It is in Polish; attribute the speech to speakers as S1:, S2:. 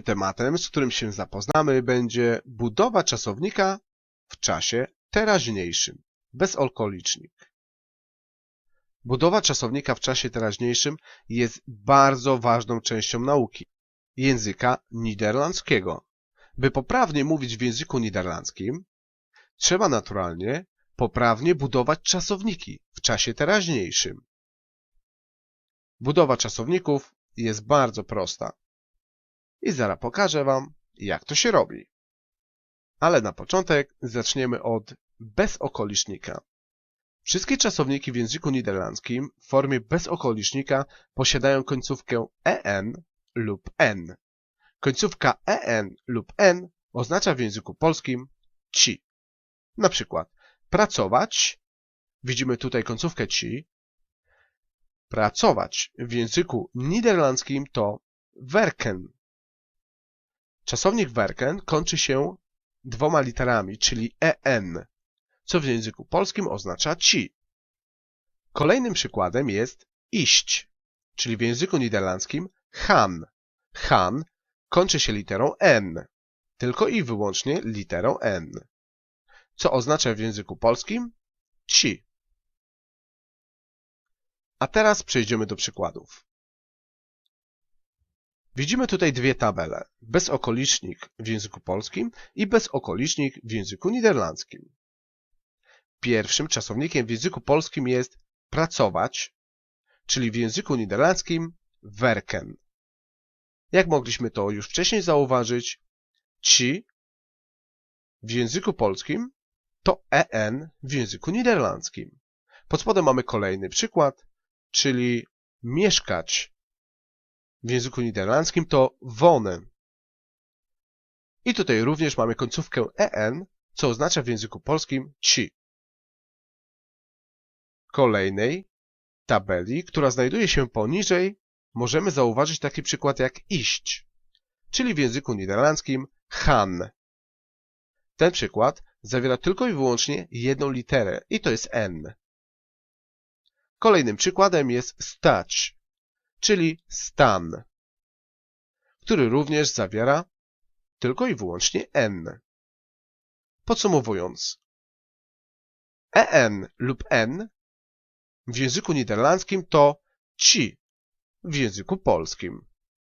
S1: Tematem, z którym się zapoznamy, będzie budowa czasownika w czasie teraźniejszym, bezokolicznik. Budowa czasownika w czasie teraźniejszym jest bardzo ważną częścią nauki języka niderlandzkiego. By poprawnie mówić w języku niderlandzkim, trzeba naturalnie poprawnie budować czasowniki w czasie teraźniejszym. Budowa czasowników jest bardzo prosta i zaraz pokażę Wam, jak to się robi. Ale na początek zaczniemy od bezokolicznika. Wszystkie czasowniki w języku niderlandzkim w formie bezokolicznika posiadają końcówkę en lub n. Końcówka en lub n oznacza w języku polskim ci. Na przykład pracować, widzimy tutaj końcówkę ci. Pracować w języku niderlandzkim to werken. Czasownik werken kończy się dwoma literami, czyli en, co w języku polskim oznacza ci. Kolejnym przykładem jest iść, czyli w języku niderlandzkim han. Han kończy się literą n, tylko i wyłącznie literą n, co oznacza w języku polskim ci. A teraz przejdziemy do przykładów. Widzimy tutaj dwie tabele. Bezokolicznik w języku polskim i bezokolicznik w języku niderlandzkim. Pierwszym czasownikiem w języku polskim jest pracować, czyli w języku niderlandzkim werken. Jak mogliśmy to już wcześniej zauważyć, ci w języku polskim to en w języku niderlandzkim. Pod spodem mamy kolejny przykład, czyli mieszkać w języku niderlandzkim to wonen. I tutaj również mamy końcówkę en, co oznacza w języku polskim ci. Kolejnej tabeli, która znajduje się poniżej, możemy zauważyć taki przykład jak iść, czyli w języku niderlandzkim han. Ten przykład zawiera tylko i wyłącznie jedną literę i to jest n. Kolejnym przykładem jest stać, czyli stan, który również zawiera tylko i wyłącznie n. Podsumowując, en lub n w języku niderlandzkim to ci w języku polskim.